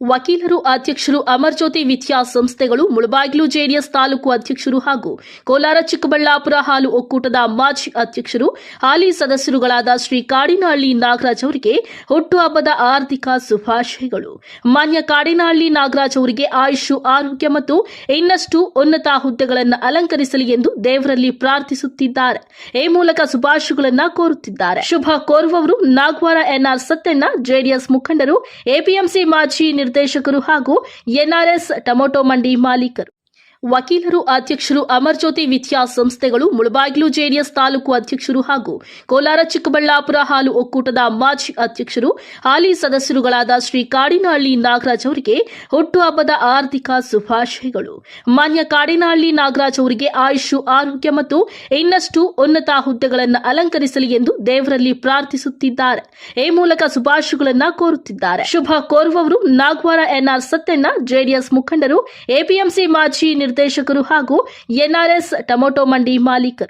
ವಕೀಲರು, ಅಧ್ಯಕ್ಷರು ಅಮರ್ಜ್ಯೋತಿ ವಿದ್ಯಾಸಂಸ್ಥೆಗಳು ಮುಳಬಾಗಿಲು ಜೆಡಿಎಸ್ ತಾಲೂಕು ಅಧ್ಯಕ್ಷರು ಹಾಗೂ ಕೋಲಾರ ಚಿಕ್ಕಬಳ್ಳಾಪುರ ಹಾಲು ಒಕ್ಕೂಟದ ಮಾಜಿ ಅಧ್ಯಕ್ಷರು, ಹಾಲಿ ಸದಸ್ಯರುಗಳಾದ ಶ್ರೀ ಕಾಡಿನಹಳ್ಳಿ ನಾಗರಾಜ್ ಅವರಿಗೆ ಹುಟ್ಟುಹಬ್ಬದ ಆರ್ಥಿಕ ಶುಭಾಶಯಗಳು. ಮಾನ್ಯ ಕಾಡಿನಹಳ್ಳಿ ನಾಗರಾಜ್ ಅವರಿಗೆ ಆಯುಷು, ಆರೋಗ್ಯ ಮತ್ತು ಇನ್ನಷ್ಟು ಉನ್ನತ ಹುದ್ದೆಗಳನ್ನು ಅಲಂಕರಿಸಲಿ ಎಂದು ದೇವರಲ್ಲಿ ಪ್ರಾರ್ಥಿಸುತ್ತಿದ್ದಾರೆ. ಈ ಮೂಲಕ ಶುಭಾಶಯಗಳನ್ನು ಕೋರುತ್ತಿದ್ದಾರೆ. ಶುಭ ಕೋರುವವರು Nagawara N R Satyanna, JDS ಮುಖಂಡರು, ಎಪಿಎಂಸಿ ಮಾಜಿ ನಿರ್ದೇಶಕರು ಹಾಗೂ ಎನ್ಆರ್ಎಸ್ ಟೊಮೊಟೊ ಮಂಡಿ ಮಾಲೀಕರು. ವಕೀಲರು, ಅಧ್ಯಕ್ಷರು ಅಮರ್ಜ್ಯೋತಿ ವಿದ್ಯಾಸಂಸ್ಥೆಗಳು ಮುಳಬಾಗಿಲು ಜೆಡಿಎಸ್ ತಾಲೂಕು ಅಧ್ಯಕ್ಷರು ಹಾಗೂ ಕೋಲಾರ ಚಿಕ್ಕಬಳ್ಳಾಪುರ ಹಾಲು ಒಕ್ಕೂಟದ ಮಾಜಿ ಅಧ್ಯಕ್ಷರು, ಹಾಲಿ ಸದಸ್ಯರುಗಳಾದ ಶ್ರೀ ಕಾಡಿನಹಳ್ಳಿ ನಾಗರಾಜ್ ಅವರಿಗೆ ಹುಟ್ಟುಹಬ್ಬದ ಆರ್ಥಿಕ ಶುಭಾಶಯಗಳು. ಮಾನ್ಯ ಕಾಡಿನಹಳ್ಳಿ ನಾಗರಾಜ್ ಅವರಿಗೆ ಆಯುಷು, ಆರೋಗ್ಯ ಮತ್ತು ಇನ್ನಷ್ಟು ಉನ್ನತ ಹುದ್ದೆಗಳನ್ನು ಅಲಂಕರಿಸಲಿ ಎಂದು ದೇವರಲ್ಲಿ ಪ್ರಾರ್ಥಿಸುತ್ತಿದ್ದಾರೆ. ಈ ಮೂಲಕ ಶುಭಾಶಯಗಳನ್ನು ಕೋರುತ್ತಿದ್ದಾರೆ. ಶುಭ ಕೋರುವವರು ನಾಗವಾರ ಎನ್ಆರ್ ಸತ್ಯಣ್ಣ, ಜೆಡಿಎಸ್ ಮುಖಂಡರು, ಎಪಿಎಂಸಿ ಮಾಜಿ ನಿರ್ದೇಶಕರು ಹಾಗೂ ಎನ್ಆರ್ಎಸ್ ಟೊಮೊಟೊ ಮಂಡಿ ಮಾಲೀಕರು.